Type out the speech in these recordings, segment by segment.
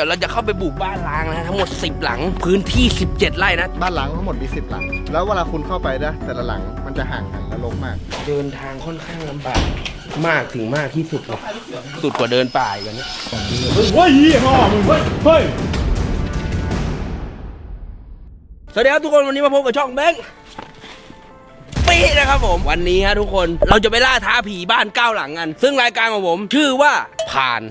ดี๋ยวเราจะเข้าไปบุกบ้านล้างนะทั้งหมด 10 หลัง พื้นที่ 17 ไร่นะ บ้านหลังทั้งหมดมีสิบหลัง แล้วเวลาคุณเข้าไปนะแต่ละหลังมันจะห่างกันและลกมาก เดินทางค่อนข้างลำบากมากถึงมากที่สุดเลยสุดกว่าเดินป่าอีกอันนี้เฮ้ยยี่ห้อมึงเฮ้ยเฮ้ยสวัสดีครับทุกคนวันนี้มาพบกับช่องแบงค์ปีนะครับผม วันนี้ฮะทุกคนเราจะไปล่าท้าผีบ้านเก้าหลังกัน ซึ่งรายการของผมชื่อว่าผ่าน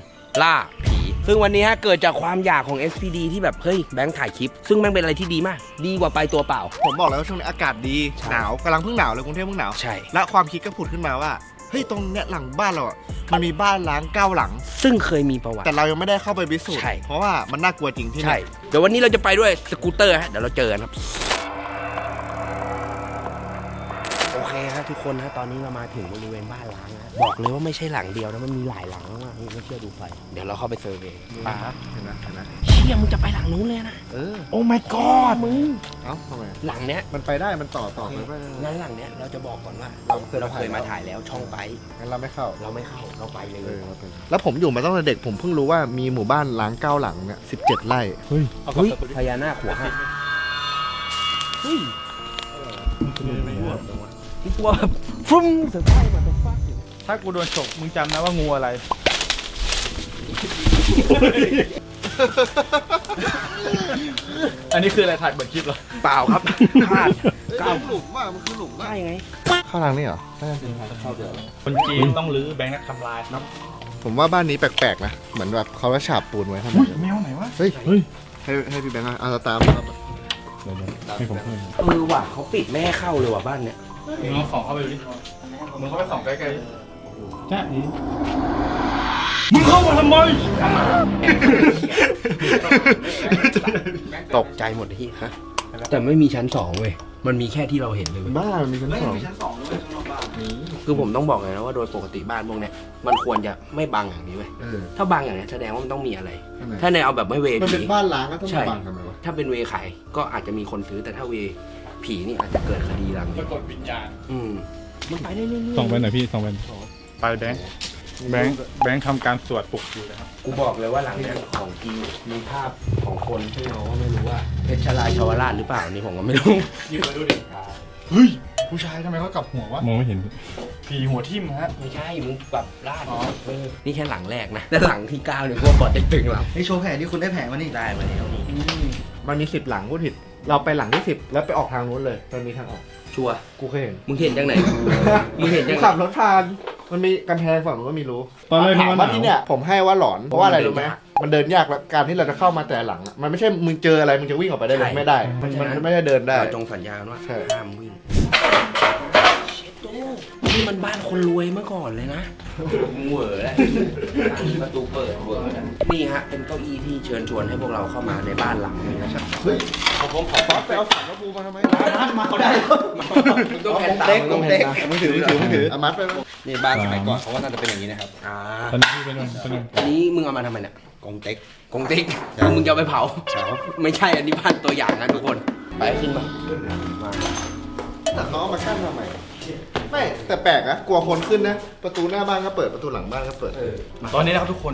ล่าผี ซึ่งวันนี้ฮะเกิดจากความอยากของ SPD ที่แบบ เฮ้ยแบงค์ถ่ายคลิป ซึ่งแม่งเป็นอะไรที่ดีมาก ดีกว่าไปตัวเปล่า ผมบอกแล้วว่าช่วงนี้อากาศดีหนาวกำลังเพิ่งหนาวเลยกรุงเทพเพิ่งหนาว ใช่ และความคิดก็ผุดขึ้นมาว่าเฮ้ยตรงเนี้ยหลังบ้านเราอะมันมีบ้านล้างเก้าหลัง ซึ่งเคยมีประวัติ แต่เรายังไม่ได้เข้าไปพิสูจน์ใช่ เพราะว่ามันน่ากลัวจริงที่ใช่ นี่เดี๋ยววันนี้เราจะไปด้วยสกูตเตอร์ฮะเดี๋ยวเราเจอกันครับ ทุกคนฮะตอนนี้เรามาถึงบริเวณบ้านล้างนะบอกเลยว่าไม่ใช่หลังเดียวนะมันมีหลายหลังมากนี่ไม่เชื่อดูไฟเดี๋ยวเราเข้าไปเซอร์เวย์ป้าเห็นไหมเห็นไหมเชี่ยมึงจะไปหลังนู้นเลยนะเออโอ้ my god มึงเอ้าทำไมหลังเนี้ยมันไปได้มันต่อต่อไปได้งั้นหลังเนี้ยเราจะบอกก่อนว่าเราเคยเราเคยมาถ่ายแล้วช่องไปงั้นเราไม่เข้าเราไม่เข้าเราไปเลเอยอเราไปแล้วผมอยู่มาตั้งแต่เด็กผมเพิ่งรู้ว่ามีหมู่บ้านล้างเก้าหลังเนี่ยสิบเจ็ดไร่เฮ้ยเฮ้ยพญานาคหัวหักเฮ้ย ที่ตัวแบบฟรุ้มเสือไฟมาตกฟ้าถ้ากูโดนฉกมึงจำนะว่างูอะไร อันนี้คืออะไรถ่ายเหมือนคลิปเหรอเปล่าครับพลาดเก้าหลุมว่ามันคือหลุมว่าใช่ไงเข้าทางนี้เหรอคนจีนต้องรื้อแบงค์นักทำลายครับ ผมว่าบ้านนี้แปลกๆนะ เหมือนแบบเขาจะฉาบปูนไว้ทำไมอุ้ยแมวไหนวะเฮ้ยเฮ้ย ให้ให้พี่แบงค์เอาตามครับให้ผมเพิ่มเออว่ะเขาปิดไม่ให้เข้าเลยว่ะบ้านเนี้ย มึงลองส่องเข้าไปดูดิมึงเข้าไปส่องใกล้ๆจ้าอีมึงเข้ามาทำไม ตกใจหมดที่ฮะ แต่ไม่มีชั้นสองเว้ย มันมีแค่ที่เราเห็นเลยเว้ยบ้านมีชั้นสองคือผมต้องบอกเลยนะว่าโดยปกติบ้านพวกเนี้ยมันควรจะไม่บังอย่างนี้เว้ย เออถ้าบังอย่างเนี้ยแสดงว่ามันต้องมีอะไร ข้างในถ้าในเอาแบบไม่เวมันเป็ผีนบ้านล้างก็ต้องใช่มาบังทำไมวะถ้าเป็นเวขายก็อาจจะมีคนซื้อแต่ถ้าเว ผีนี่อาจจะเกิดคดีหลังปรากฏวิญญาณอืมมันไปได้เรื่อยๆส่องไปหน่อยพี่ส่องไปไปแบงค์แบงค์แบงค์ทำการสวดปลุกอยู่นะครับกูบอกเลยว่าหลังเนี้ยของจริงมีภาพของคนที่เราก็ไม่รู้ว่าเพชรชลาชาวราชหรือเปล่านี่ผมก็ไม่รู้ ยืนมาดูดิเฮ้ยผู้ชายทำไมเขากลับหัววะมองไม่เห็นผีหัวทิ่มฮะ ไม่ใช่มึงปรับราดอ๋อ เออนี่แค่หลังแรกนะแต่หลังที่เก้าเนี่ยพวกกอดเต็มตึงหลังไอโชว์แผนที่คุณได้แผนมานี่ได้มาแล้วนี่มันมีสิบหลังพูดผิด เราไปหลังที่สิบแล้วไปออกทางนู้นเลย มันมีทางออก ชัวร์กูเคยเห็นมึงเห็นจากไหน มึงเห็นกูจากไหนขับรถผ่าน มันมีกำแพงฝั่งนู้นก็มีรู้ตอนแรกนึกถามว่าหว่านาที่วเนี่ยผมให้ว่าหลอนเพราะว่าอะไรรู้ไหมมันเดินยากแล้วการที่เราจะเข้ามาแต่หลังอะมันไม่ใช่มึงเจออะไรมึงจะวิ่งออกไปได้เลยไม่ได้ มันมันไม่ได้เดินได้ เราจงสัญญากันว่าใช่ ห้ามวิ่งเช็ดตู้ นี่มันบ้านคนรวยเมื่อก่อนเลยนะ มึงเหวอแล้วประตูเปิดเหวอแล้วนี่ฮะ เป็นเก้าอี้ที่เชิญชวนให้พวกเราเข้ามาในบ้านหลังนี้นะครับเฮ้ยผมผมขอไปเอาสารพระภูมิมาทำไมมาเขาได้มึงต้องแพนตามมึงต้องแพนตามมึงถือมึงถือมึงถือเอามัดไปไหมนี่บ้านสมัยก่อนเขาก็น่าจะเป็นอย่างนี้นะครับอ่าตอนนี้พี่ไปนู่นไปนู่นอันนี้มึงเอามาทำไมเนี่ย กงเต็ก กงติ๊กคือมึงจะเอาไปเผาเช้าไม่ใช่ อันนี้บ้านตัวอย่างนะทุกคน ไปขึ้นมามาแต่เขาเอามากั้นทำไมไม่แต่แปลกนะกลัวคนขึ้นนะ ประตูหน้าบ้านก็เปิดประตูหลังบ้านก็เปิดตอนนี้นะครับทุกคน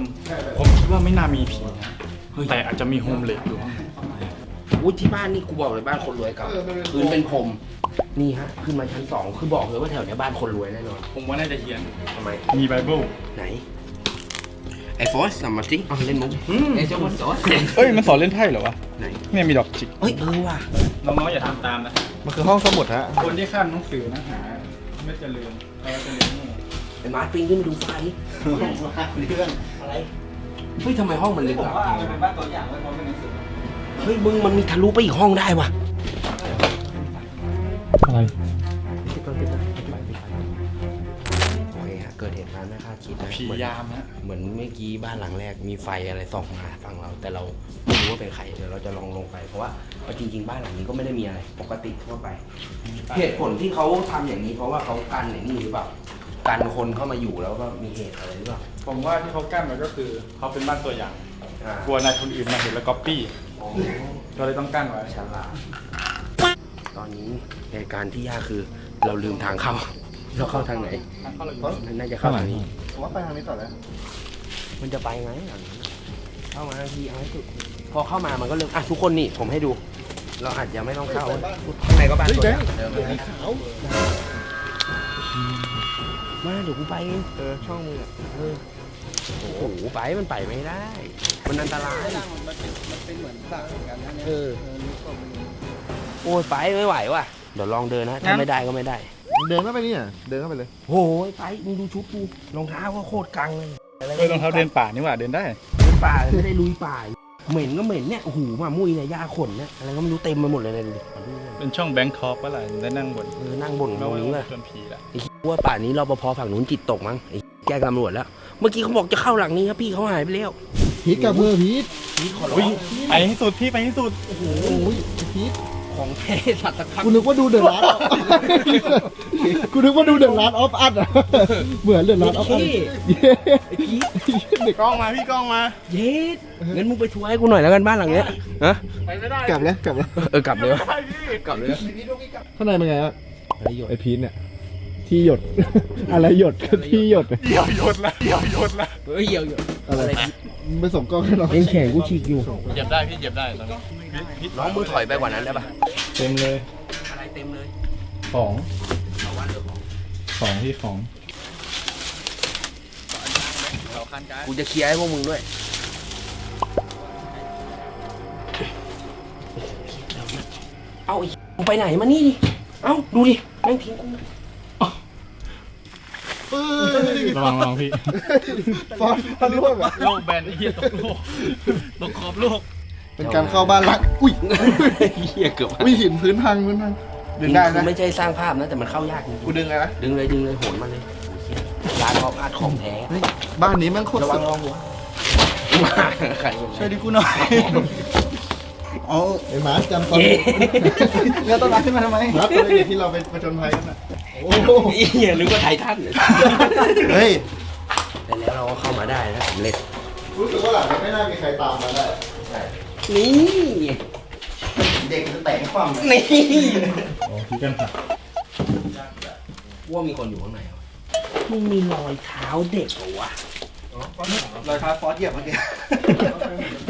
ผมคิดว่าไม่น่ามีผีนะแต่อาจจะมีโฮมเลดอยู่ข้างในอุ้ยที่บ้านนี่กูบอกเลยบ้านคนรวยเก่าเออมันเป็นพื้นเป็นพรมนี่ฮะขึ้นมาชั้นสองคือบอกเลยว่าแถวเนี้ยบ้านคนรวยแน่นอนผมว่าน่าจะเฮียนทำไม มีไบเบิลไหนไอ้ฟอสสามมาสิเอาเล่นมุกไอ้เจ้ามันสอนเอ้ยมันสอนเล่นไพ่เหรอวะไหนเนี่ยมีดอกจิกเฮ้ยเออว่ะน้องๆอย่าทำตามนะ มันคือห้องสมุดฮะ คนที่ข้ามหนังสือนะหาไม่เจริญเราจะเรียนโง่ไอ้มาร์ตปิงขึ้นมาดูไฟอะไรเฮ้ยทำไมห้องมันลึกอะเฮ้ยมึงมันมีทะลุไปอีกห้องได้ว่ะอะไรโอเคฮะเกิดเหตุการณ์ไม่คาดคิดนะผีเหมือนยามฮะเหมือนเมื่อกี้บ้านหลังแรกมีไฟอะไรส่องมาฝั่งเรา แต่เราไม่ รู้ว่าเป็นใครเดี๋ยวเราจะลองลงไปเพราะว่าเอาจริง ๆ บ้านหลังนี้ก็ไม่ได้มีอะไร ปกติทั่วไป เหตุผลที่เขาทำอย่างนี้เพราะว่าเขากันอย่างนี้หรือเปล่ากันคนเข้ามาอยู่แล้วก็มีเหตุอะไรหรือเปล่าผมว่าที่เขากั้นไว้ก็คือเขาเป็นบ้านตัวอย่าง อ่ากลัวนายคนอื่นมาเห็นแล้วก๊อปปี้อ๋อก็เลยต้องกั้นไว้ ฉลาดตอนนี้เหตุการณ์ที่ยากคือ เราลืมทางเข้า เราเข้าทางไหนเขาเลยน่าจะเข้าทางนี้ ผมว่าไปทางนี้ต่อแล้วมันจะไปไงหลังนี้ เข้ามาทีเอาให้สุดพอเข้ามามันก็เริ่มอะทุกคนนี่ผมให้ดู เราอาจจะไม่ต้องเข้าข้างในก็บ้านสวยอะเดินมาเลยมาเดี๋ยวกูไปเองเออช่องมึงอะเออโอ้โหไปมันไปไม่ได้ มันอันตรายมันเป็นมันเป็นเหมือนสร้างเหมือนกันนะเนี่ยเออโอ้ยไปไม่ไหวว่ะเดี๋ยวลองเดินนะถ้าไม่ได้ก็ไม่ได้ เดินเข้าไปนี่อะเดินเข้าไปเลยโอ้ยไปมึงดูชุดกูรองเท้าก็โคตรกังเลยเออรองเท้าเดินป่านี่หว่าเดินได้เดิน ป่าไม่ได้ลุยป่าเหม็นก็เหม็นเนี่ยโอ้โหหมามุ้ยเนี่ยหญ้าขนเนี่ยอะไรก็ไม่รู้เต็มไปหมดเลยเนี่ยดูดิมาดูเนี่ยเป็นช่องแบงค์ทอปปะล่ะได้นั่งบนเออนั่งบ่นตรงนี้ว่ะชวนผีละไอ้เหี้ยว่าป่านนี้รปภฝั่งนู้นจิตตกมั้งไอ้แจ้งตำรวจแล้ว เมื่อกี้เขาบอกจะเข้าหลังนี้ครับพี่เขาหายไปแล้วพีทกับมือพีทพี่ขอร้ออุ้ยงไปให้สุดพี่ไปให้สุดโอ้ยพีท ของแท้สัตว์ตะครับกูนึกว่าดูเดอะร้านกูนึกว่าดูเดอะร้านออฟอัดอะเหมือนเดอะร้านออฟอัดไอ้พี่เด็กกล้องมาพี่กล้องมา เย็ดงั้นมึงไปทัวร์ให้กูหน่อยแล้วกันบ้านหลังเนี้ยฮะไปไม่ได้กลับแล้วกลับแล้วเออกลับเลยวะกลับเลยวะข้างในเป็นไงอะอะไรอยู่ไอพีทเนี่ยที่หยด อะไรหยดก็ที่หยดเดี่ยวโยนละเดี่ยวโยนละเฮ้ยเหี่ยวอยู่อะไรมึงไปส่งกล้องให้น้องเอ็นแขนกูฉีกอยู่เหยียบได้พี่เหยียบได้ตอนนี้พี่ น้องมึงถอยไปกว่านั้นได้ปะเต็มเลยอะไรเต็มเลยของเอาว่าเหลือของของที่ของกูจะเคลียร์ให้พวกมึงด้วยเอาไอ้มึงไปไหนมานี่ดิ เอ้าดูดิแม่งทิ้งกูระวังระวังพี่ ฟอนฟอนร่วงอะโลกแบนไอ้เหี้ยตกโลกตกขอบโลก เป็นการเข้าบ้านรัก อุ้ยเฮียเกือบอุ้ยหินพื้นพังพื้นพังดึงได้คือนะไม่ใช่สร้างภาพนะแต่มันเข้ายากจริงกูดึงไงนะดึงเลยดึงเลยโหนมาเลยโอ้ยเหี้ยร้านออฟอาร์ตของแท้เฮ้ยบ้านนี้แม่งโคตรระวัสุงดระวังหัวมาใครช่วยดิกูหน่อยเอาไอ้หมาจำตอนเย้เงาต้นไม้ขึ้นมาทำไมหมาตัวเด็กที่เราไปประจนภัยกันอะโอ้โหเฮียนึกว่าไททันเฮ้ยแต่แล้วเราก็เข้ามาได้นะสำเร็จรู้สึกว่าหลังจะไม่น่ามีใครตามมาได้ นี่เด็กจะแตกความนี่โอ้พี่กันค่ะว่ามีคนอยู่ข้างในเหรอมึงมีรอยเท้าเด็กเหรอวะรอยเท้าฟอสเหยียบเมื่อกี้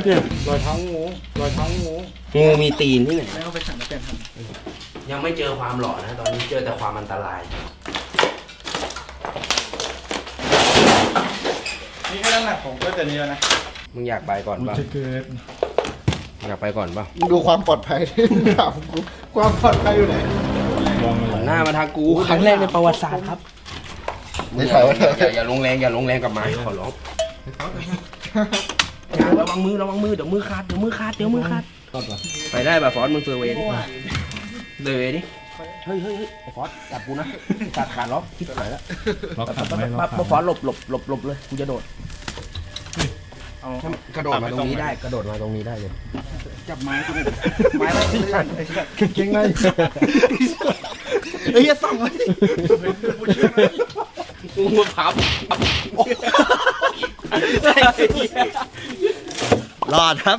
เนี่ยรอยเท้างูรอยเท้างูงูมีตีนที่ไหนแล้วไปสั่งมาเป็นทยังไม่เจอความหล่อนะ ตอนนี้เจอแต่ความอันตรายนี่แค่น้ำหนักผมก็จะนี้แล้วนะมึงอยากไปก่อนป่ะจะเกิด อยากไปก่อนป่ะำดูความปลอดภัยที่มึงถามกูความปลอดภัยอยู่ไหนลองมาหันหน้ามาทางกูครั้งแรกในประวัติศาสตร์ครับไม่ถ่ายว่าอย่าอย่าลงแรงอย่าลงแรงกับไม้ขอร้องอย่าระวังมือระวังมือเดี๋ยวมือขาดเดี๋ยวมือขาดเดี๋ยวมือขาดไปได้ป่ะฟอสมึงเซอร์เวย์ดิเซอร์เวย์ดิเฮ้ยเฮ้ยเฮ้ยไอ้ฟอสจับกูนะขาดขาดล็อกคิดหายแล้วล็อกขาปั๊บไม่ล็ปั๊อบกปั๊บขาฟอสหลบหลบหลบหลบเลยกูจะโดด เอากระโดดมาตรงนี้ได้ กระโดดมาตรงนี้ได้เลย จับไม้กูไม้ไม่เลื่อนเก่งไงเฮ้ยส่องไว้กูมาพับรอดครับ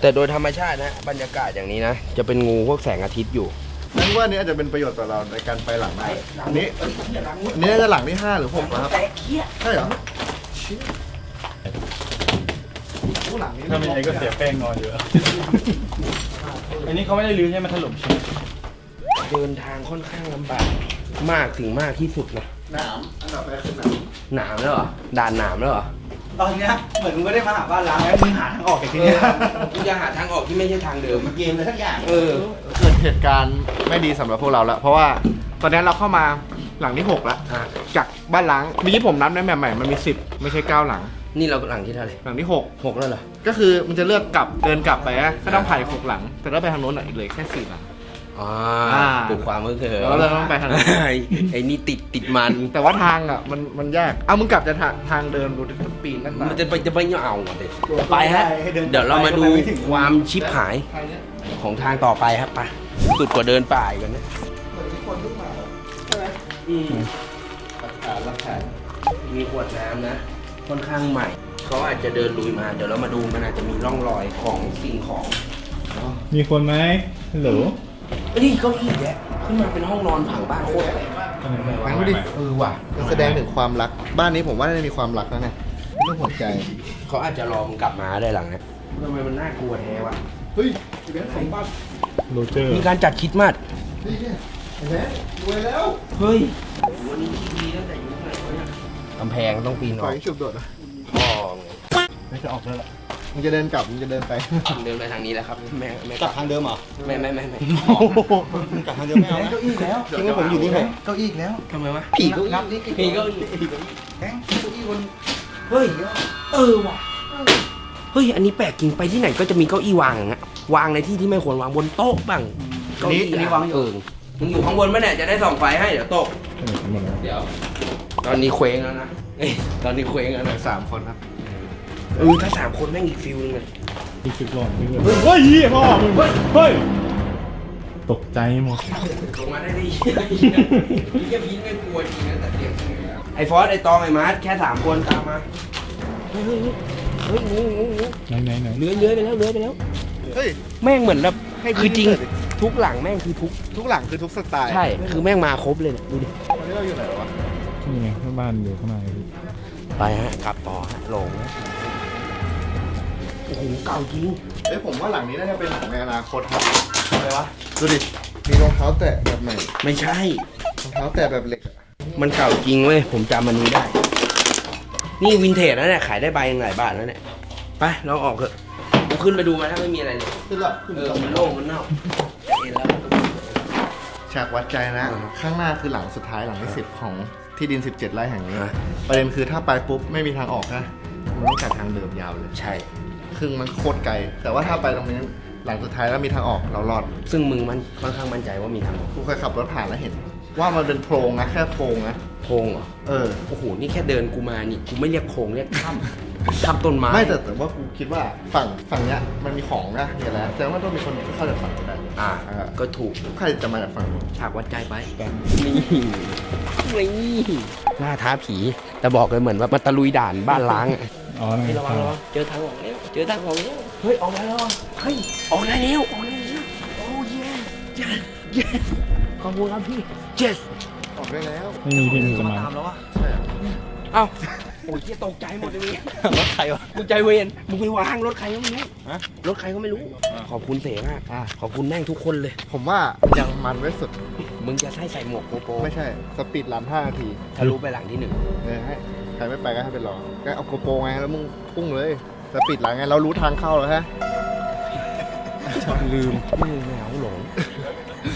แต่โดยธรรมชาตินะ บรรยากาศอย่างนี้นะ จะเป็นงูพวกแสงอาทิตย์อยู่นั่นว่านี้อาจจะเป็นประโยชน์ต่อเราในการไปหลังได้อันนี้อันนี้น่าจะหลังที่ห้าหรือหกนะครับแต่เคี้ยใช่เหรอ ผู้หลังนี้ถ้าไม่ใช่ก็เสียแป้งนอนเยอะอันนี้เขาไม่ได้ลื้อใช่ไหมถล่มใช่ไหมเดินทางค่อนข้างลำบากมากถึงมากที่สุดนะหนามอันดับแรกคือหนามหนามแล้วเหรอด่านหนามแล้วเหรอตอนเนี้ยเหมือนมึงก็ได้มาหาบ้านล้างแล้วมึงหาทางออกจากที่เนี้ยกูจะหาทางออกที่ไม่ใช่ทางเดิมอะเกมเลยทั้งอย่างเออ เกิดเหตุการณ์ไม่ดีสำหรับพวกเราแล้ว เพราะว่าตอนนี้เราเข้ามา หลังที่หกแล้วอะจากบ้านล้างเมื่อกี้ผมนับในแบบใหม่มันมีสิบไม่ใช่เก้าหลัง นี่เราหลังที่เท่าไหร่หลังที่ หกหกแล้วเหรอก็คือมันจะเลือกกลับเดินกลับไปอะก็ต้องผ่านหกหลัง แต่ถ้าไปทางโน้นอะเหลือแค่สี่หลัง อ่าอ่าปลูกความก็คือแล้วเราต้องไปทางนั้นไอ้ไอ้นี่ติดติดมัน แต่ว่าทางอะมันมันยากเอามึงกลับจะทางทางเดินดูที่ต้นปีนนั่นมันจะไปจะไปเอาอะเด็ไปฮะ เดี๋ยวเรามาดูความชิบหายของทางต่อไปครับไปสุดกว่าเดินป่าอีกันนะ อืมรับแทนมีขวดน้ำนะ ค่อนข้างใหม่ เขาอาจจะเดินลุยมา เดี๋ยวเรามาดูมันอาจจะมีร่องรอยของสิ่งของมีคนไหมฮัลโหลเอ้ยเก้าอี้แยะขึ้นมาเป็นห้องนอนผังบ้านโคตรแปลกงั้นดูดิเออว่ะมันแสดงถึงความรัก บ้านนี้ผมว่าน่าจะมีความรักนะเนี่ยรูปหัวใจ เขาอาจจะรอมึงกลับมาได้หลังเนี้ยทำไมมันน่ากลัวแท้วะเฮ้ยแบงค์ไหนบ้างโรเจอร์มีการจัดคริดมาสนี่เนี่ย แบงค์รวยแล้วเฮ้ยวันนี้ดีตั้งแต่ยุคไหนวะเนี่ยกำแพงต้องปีนอปอล่อกยให้ฉุบโดดอะพ่อไม่จะออกแล้วล่ะมึงจะเดินกลับมึงจะเดินไป มึงเดินไปทางนี้แหละครับแม่แม่กลับทางเดิมเหรอไม่ไม่ไม่ไม่กลับทางเดิมไม่เอานะเก้าอี้แล้วทิ้งให้ผมอยู่นี่ไหมเก้าอี้อีกแล้วทำไมวะผีเก้าอี้นับนี่ผีเก็แบงค์เก้าอี้บนเฮ้ยเออว่ะเฮ้ยอันนี้แปลกจริงไปที่ไหนก็จะมีเก้าอี้วางอย่างเงี้ยวางในที่ที่ไม่ควรวางบนโต๊ะบ้างเก้าอี้อันนี้วางเออ มึงอยู่ข้างบนปะเนี่ยจะได้ส่องไฟให้เดี๋ยวตกหมดแล้วเดี๋ยว ตอนนี้เคว้งแล้วนะเอ้ยตอนนี้เคว้งแล้วนะสามคนครับเออถ้าสามคนแม่งอีกฟิลนึงเลยรู้สึกร้อนไปเลยเฮ้ยเฮ้ยพ่อมึงเฮ้ยเฮ้ย ตกใจหมด ลงมาได้ดิพี่แค่พีทไม่กลัวจริงนะแต่เสียงไอ้ฟอสไอ้ตองไอ้มาร์ทแค่สามคนตามมาเฮ้ยเฮ้ยเฮ้ยงูงูงูไหนไหนไหนเลื้อยเลื้อยไปแล้วเลื้อยไปแล้ว เฮ้ย แม่งเหมือนแบบให้คือจริงพี่เปิดดิ ทุกหลังแม่งคือทุกทุกหลังคือทุกสไตล์ใช่ คือแม่งมาครบเลยเนี่ยดูดิ ตอนนี้เราอยู่ไหนวะนี่ไงที่บ้านอยู่ข้างในไปฮะกลับต่อฮะหลงโอ้โหเก่าจริงเอ้ยผมว่าหลังนี้น่าจะเป็นหลังในอนาคตครับอะไรวะดูดิมีรองเท้าแตะแบบใหม่ไม่ใช่ รองเท้าแตะแบบเหล็กอะมันเก่าจริงเว้ยผมจำมันนี้ได้ นี่วินเทจนะเนี่ยขายได้ใบยังหลายบาทแล้วเนี่ยไปเราออกเถอะกู ขึ้นไปดูมาถ้าไม่มีอะไรเลยขึ้นละเออมันโล่งมันเน่าเห็นแล้วฉากวัดใจนะอืมข้างหน้าคือหลังสุดท้ายหลังที่สิบของที่ดิน 17 ไร่แห่งนี้อะประเด็นคือถ้าไปปุ๊บไม่มีทางออกนะมันต้องจากทางเดิมยาวเลย ใช่ ครึ่งมันโคตรไกล แต่ว่าถ้าไปตรงนี้หลังสุดท้ายแล้วมีทางออกเรารอด ซึ่งมึงมันค่อนข้างมั่นใจว่ามีทางออกกูเคยขับรถผ่านแล้วเห็น ว่ามันเป็นโพรงนะแค่โพรงนะโพรงเหรอ เออ โอ้โห นี่แค่เดินกูมานี่ กูไม่เรียกโพรงเรียกถ้ำถ้ำต้นไม้ ไม่แต่แต่ว่ากูคิดว่าฝั่งฝั่งเนี้ยมันมีของนะมีอะไรแต่ว่าต้องมีคนเข้าจากฝั่งนี้ได้อ่าเออก็ถูก ใครจะมาจากฝั่งนู้นฉากวัดใจไป นี่นี่ล่าท้าผี แต่บอกเลยเหมือนว่ามาตะลุยด่านบ้านล้างอะ อ๋อนั่นเฮ้ยระวังระวังเจอทางออกแล้วเจอทางออกแล้วเฮ้ยออกมาแล้วเฮ้ยออกได้แล้วออกได้แล้วโอ้เย้เย้เย้ ขอบคุณครับพี่ yes ออกได้แล้วไม่มีที่มันจะมาตามแล้ววะใช่เหรอเอ้าโอ้ยเหี้ยตกใจหมดเลยรถใครวะกูใจเวรมึงไปวางรถใครก็ไม่รู้รถใครก็ไม่รู้ ขอบคุณเสมากอะขอบคุณแม่งทุกคนเลย ผมว่ายังมันไว้สุด มึงจะให้ใส่หมวกโกโปรไม่ใช่ สปีดรัน5นาทีทะลุไปหลังที่หนึ่งเออให้ใครไม่ไปก็ให้ไปรอก็เอาโกโปรไงแล้วมึงพุ่งเลย สปีดรันไงเรารู้ทางเข้าแล้วฮะลืมไม่ไม่เอาหลงเ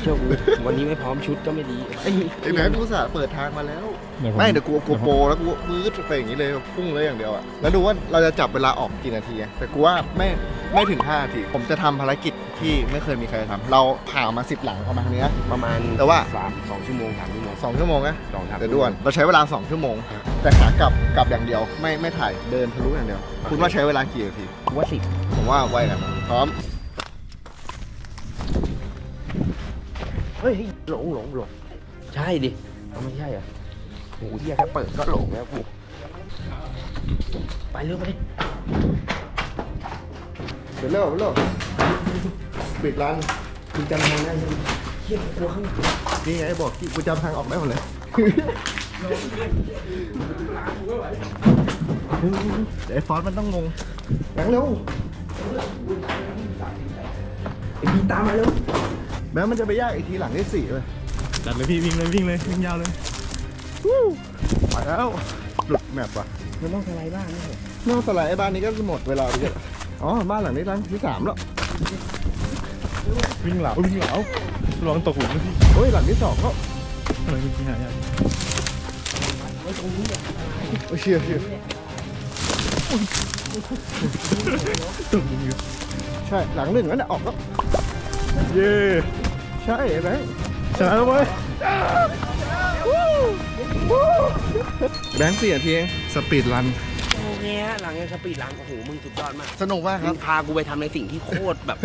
ชื่อกูวันนี้ไม่พร้อมชุดก็ไม่ดีไอ้ไอ้แม่กูสาเปิดทางมาแล้วเดี๋ยวผมไม่เดี๋ยวกูเอาโกโปรแล้วกูมืดไปอย่างนี้เลยพุ่งเลยอย่างเดียวอะแล้วดูว่าเราจะจับเวลาออกกี่นาทีอะแต่กูว่าไม่ไม่ถึง5นาทีผมจะทำภารกิจที่ไม่เคยมีใครทำเราผ่ามาสิบหลังประมาณเนี้ยประมาณแต่ว่าสามสองชั่วโมงสามชั่วโมงสองชั่วโมงนะสองสามเดี๋ยวด่วนเราใช้เวลา2ชั่วโมง แต่ขากลับกลับอย่างเดียว ไม่ไม่ถ่ายเดินทะลุอย่างเดียว คุณว่าใช้เวลากี่นาทีกูว่าสิบผมว่าไวกันนะพร้อม เฮ้ยหลงหลงหลงใช่ดิเอาไม่ใช่เหรอะโอ้โหเฮียแค่เปิดก็หลงแล้วกูไปเร็วไปดิเดี๋ยวเร็วเร็วปิดร้านมึงจำทางได้ไหมเฮียกลัวข้างหลังนี่ไงบอกที่กูจำทางออกได้หมดเลยเดี๋ยวไอ้ฟอนต์มันต้องงงแบงค์เร็วไอ้พี่ตามมาเร็ว แบงค์มันจะไปยากอีกทีหลังที่สี่เลยจัดเลยพี่วิ่งเลยวิ่งเลยวิ่งยาวเลยมาแล้วหลุดแมปว่ะมันต้องสไลด์บ้างไม่ใช่เหรอนอกสลายไอ้บ้านนี้ก็หมดเวลาไปเยอะอ๋อบ้านหลังนี้หลังที่สามแล้ววิ่งเหลาวิ่งเหลาระวังตกหลุมนะพี่โอ้ยหลังที่สองก็อะไรจริงๆหายากไว้ตรงนี้อะโอ้ยเชี่ยเชี่ยตกหลุมอยู่ใช่หลังหนึ่งนั่นแหละออกแล้วเย้ ใช่ไหมชนะแล้วเว้ยแบงค์สี่นาทีเองสปีดรัน โอเคฮะหลังจากสปีดหลังโอ้โหมึงสุดยอดมากสนุกมากคมึรับ งพากูไปทำในสิ่งที่โคตรแบบ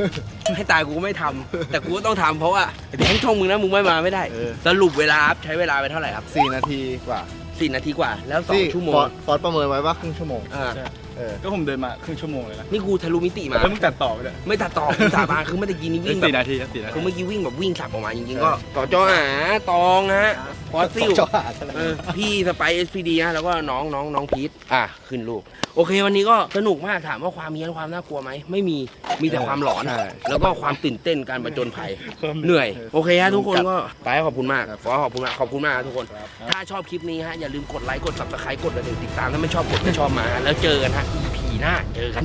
ให้ตายกูก็ไม่ทำแต่กูก็ต้องทำเพราะว่าไอ้แบงค์ช่องมึงนะมึงไม่มาไม่ได้เออ สรุปเวลาครับใช้เวลาไปเท่าไหร่ครับสี่นาทีกว่าสี่นาทีกว่าแล้วสอที่งชั่วโมฟองร์ดฟอร์ดประเมินไว้ว่าครึ่งชั่วโมง อ่าเออ ก็ผมเดินมาครึ่งชั่วโมงเลยนะนี่กูทะลุมิติมา แล้วมึงตัดต่อไปด้วยไม่ตัดต่อกูสาบานคือเมื่อกี้นี้วิ่งแบสี่บนาทีสี่นาคืที อเมื่อกี้วิ่งแบบวิ่งสับออกมาจริงๆก็ต่อจอหาตองฮะฟอสซิลชอบหาอะไร เออพี่สไปเอสพีดีฮะแล้วก็น้องน้องน้องพีทอะ ขึ้นลูก โอเค วันนี้ก็สนุกมากถามว่าความเฮี้ยนความน่ากลัวไหม ไม่มีมีแต่ความหลอน ใช่ แล้วก็ความตื่นเต้นการประจนภัยเหนื่อย โอเคฮะทุกคนก็ไปขอบคุณมากฟอสขอบคุณมากขอบคุณมากครับทุกคนถ้าชอบคลิปนี้ฮะ อย่าลืมกดไลค์ กด subscribe กดกระดิ่งติดตาม ถ้าไม่ชอบกดไม่ชอบมาแล้วเจอกันฮะ EP หน้าเจอกัน